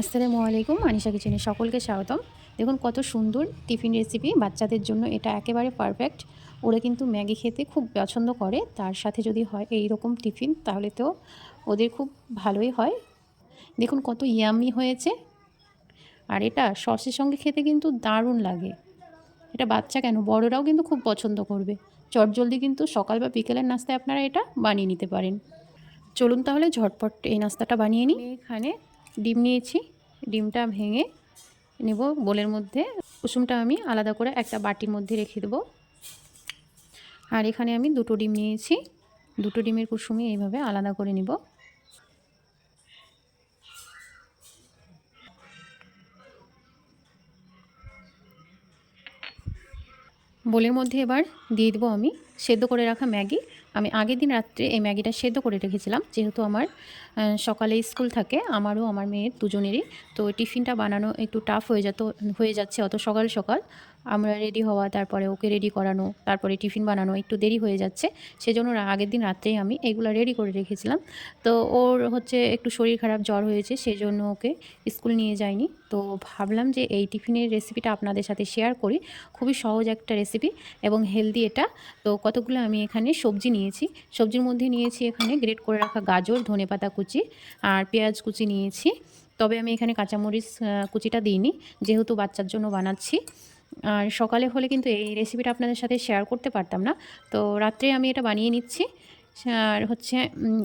আসসালামু আলাইকুম, আনিশা কিচেনে সকলকে স্বাগতম। দেখুন কত সুন্দর টিফিন রেসিপি বাচ্চাদের জন্য এটা একেবারে পারফেক্ট ওরা কিন্তু ম্যাগি খেতে খুব পছন্দ করে, তার সাথে যদি হয় এই রকম টিফিন, তাহলে তো ওদের খুব ভালোই হয়। দেখুন কত ইয়ামি হয়েছে। আর এটা সসের সঙ্গে খেতে কিন্তু দারুণ লাগে। এটা বাচ্চা কেন? বড়রাও কিন্তু খুব পছন্দ করবে। চটজলদি কিন্তু সকাল বা বিকেলের নাস্তায় আপনারা এটা বানিয়ে নিতে পারেন। চলুন তাহলে ঝটপট এই নাস্তাটা বানিয়ে নিই। এখানে ডিম নিয়েছি। ডিমটা ভেঙে নেব বোলের মধ্যে। কুসুমটা আমি আলাদা করে একটা বাটির মধ্যে রেখে দেবো। আর এখানে আমি দুটো ডিম নিয়েছি। দুটো ডিমের কুসুমি এইভাবে আলাদা করে নিব। বোলের মধ্যে এবার দিয়ে দেবো আমি সেদ্ধ করে রাখা ম্যাগি। আমি আগের দিন রাত্রে এই ম্যাগিটা সেদ্ধ করে রেখেছিলাম, যেহেতু আমার সকালে স্কুল থাকে, আমারও, আমার মেয়ের দুজনেরই, তো টিফিনটা বানানো একটু টাফ হয়ে যেত, হয়ে যাচ্ছে অত সকাল সকাল। আমরা রেডি হওয়া, তারপরে ওকে রেডি করানো, তারপরে টিফিন বানানো একটু দেরি হয়ে যাচ্ছে, সেজন্য আগের দিন রাত্রেই আমি এগুলো রেডি করে রেখেছিলাম। তো ওর হচ্ছে একটু শরীর খারাপ, জ্বর হয়েছে সেই জন্য ওকে স্কুল নিয়ে যায়নি তো ভাবলাম যে এই টিফিনের রেসিপিটা আপনাদের সাথে শেয়ার করি। খুবই সহজ একটা রেসিপি এবং হেলদি এটা। তো কতগুলো আমি এখানে সবজি নিয়েছি। সবজির মধ্যে নিয়েছি এখানে গ্রেট করে রাখা গাজর ধনেপাতা কুচি আর পেঁয়াজ কুচি নিয়েছি। তবে আমি এখানে কাঁচামরিচ কুচিটা দিইনি, যেহেতু বাচ্চার জন্য বানাচ্ছি। আর সকালে হলে কিন্তু এই রেসিপিটা আপনাদের সাথে শেয়ার করতে পারতাম না। তো রাত্রে আমি এটা বানিয়ে নিচ্ছি। আর হচ্ছে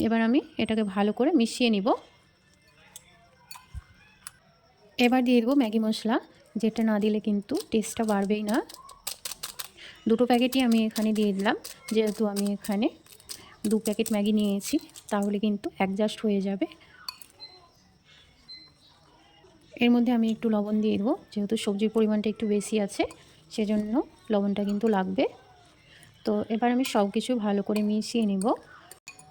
এবার আমি এটাকে ভালো করে মিশিয়ে নিব। এবার দিয়ে দেবো ম্যাগি মশলা। যেটা না দিলে কিন্তু টেস্টটা বাড়বেই না। দুটো প্যাকেটই আমি এখানে দিয়ে দিলাম। যেহেতু আমি এখানে দু প্যাকেট ম্যাগি নিয়েছি, তাহলে কিন্তু অ্যাডজাস্ট হয়ে যাবে। এর মধ্যে আমি একটু লবণ দিয়ে দেবো, যেহেতু সবজির পরিমাণটা একটু বেশি আছে, সেজন্য লবণটা কিন্তু লাগবে। তো এবার আমি সব কিছু ভালো করে মিশিয়ে নেব।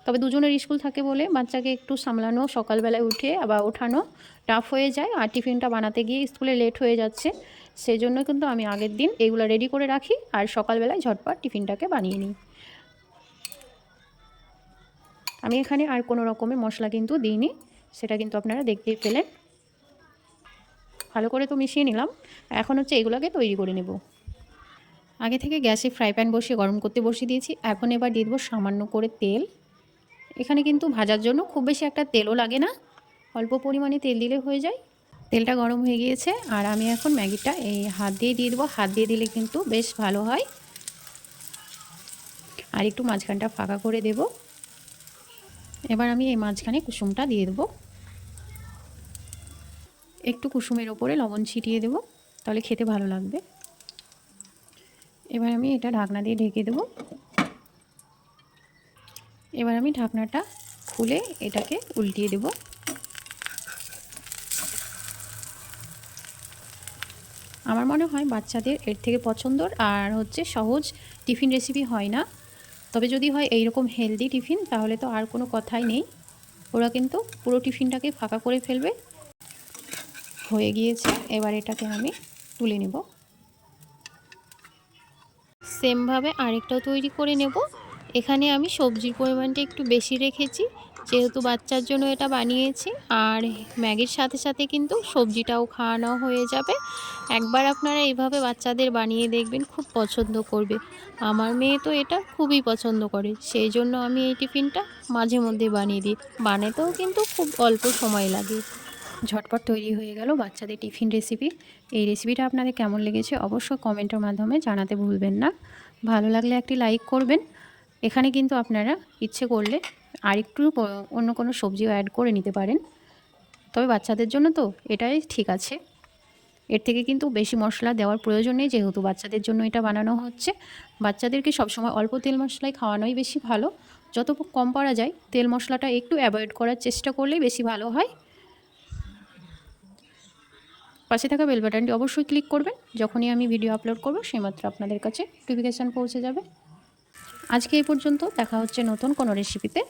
তবে দুজনের স্কুল থাকে বলে বাচ্চাকে একটু সামলানো, সকালবেলায় উঠে আবার ওঠানো টাফ হয়ে যায় আর টিফিনটা বানাতে গিয়ে স্কুলে লেট হয়ে যাচ্ছে। সেই জন্য কিন্তু আমি আগের দিন এগুলো রেডি করে রাখি আর সকালবেলায় ঝটপট টিফিনটাকে বানিয়ে নিই। আমি এখানে আর কোনো রকমের মশলা কিন্তু দিইনি, সেটা কিন্তু আপনারা দেখতেই পেলেন। ভালো করে তো মিশিয়ে নিলাম, এখন হচ্ছে এগুলোকে তৈরি করে নেব। আগে থেকে গ্যাসে ফ্রাই প্যান বসিয়ে গরম করতে বসিয়ে দিয়েছি, এখন এবার দিয়ে দেবো সামান্য করে তেল। এখানে কিন্তু ভাজার জন্য খুব বেশি একটা তেলও লাগে না। অল্প পরিমাণে তেল দিলে হয়ে যায়। তেলটা গরম হয়ে গিয়েছে আর আমি এখন ম্যাগিটা এই হাত দিয়ে দিয়ে দেবো। হাত দিয়ে দিলে কিন্তু বেশ ভালো হয়। আর একটু মাঝখানটা ফাঁকা করে দেব। এবার আমি এই মাঝখানে কুসুমটা দিয়ে দেবো। একটু কুসুমের ওপরে লবণ ছিটিয়ে দেব, তাহলে খেতে ভালো লাগবে। এবার আমি এটা ঢাকনা দিয়ে ঢেকে দেব। এবার আমি ঢাকনাটা খুলে এটাকে উল্টিয়ে দেব। আমার মনে হয় বাচ্চাদের এর থেকে পছন্দর আর হচ্ছে সহজ টিফিন রেসিপি হয় না। তবে যদি হয় এই রকম হেলদি টিফিন, তাহলে তো আর কোনো কথাই নেই। ওরা কিন্তু পুরো টিফিনটাকে ফাঁকা করে ফেলবে। হয়ে গিয়েছে। এবার এটাকে আমি তুলে নেব। সেমভাবে আরেকটাও তৈরি করে নেব। এখানে আমি সবজির পরিমাণটা একটু বেশি রেখেছি, যেহেতু বাচ্চার জন্য এটা বানিয়েছি। আর ম্যাগির সাথে সাথে কিন্তু সবজিটাও খাওয়ানো হয়ে যাবে। একবার আপনারা এইভাবে বাচ্চাদের বানিয়ে দেখবেন, খুব পছন্দ করবে। আমার মেয়ে তো এটা খুবই পছন্দ করে, সেই জন্য আমি এই টিফিনটা মাঝে মধ্যে বানিয়ে দিই। বানাতেও কিন্তু খুব অল্প সময় লাগে। ঝটপট তৈরি হয়ে গেল বাচ্চাদের টিফিন রেসিপি। এই রেসিপিটা আপনাদের কেমন লেগেছে অবশ্যই কমেন্টের মাধ্যমে জানাতে ভুলবেন না। ভালো লাগলে একটি লাইক করবেন। এখানে কিন্তু আপনারা ইচ্ছে করলে আরেকটু অন্য কোনো সবজিও অ্যাড করে নিতে পারেন। তবে বাচ্চাদের জন্য তো এটাই ঠিক আছে। এর থেকে কিন্তু বেশি মশলা দেওয়ার প্রয়োজন নেই, যেহেতু বাচ্চাদের জন্য এটা বানানো হচ্ছে। বাচ্চাদেরকে সবসময় অল্প তেল মশলাই খাওয়ানোই বেশি ভালো। যত কম পারা যায়, তেল মশলাটা একটু অ্যাভয়েড করার চেষ্টা করলেই বেশি ভালো হয়। পাশে থাকা বেল বাটনটি অবশ্যই ক্লিক করবেন। যখনই আমি ভিডিও আপলোড করব, সেইমাত্র আপনাদের কাছে নোটিফিকেশান পৌঁছে যাবে। আজকে এই পর্যন্ত দেখা হচ্ছে নতুন কোনো রেসিপিতে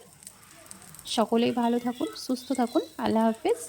সকলেই ভালো থাকুন, সুস্থ থাকুন। আল্লাহ হাফেজ।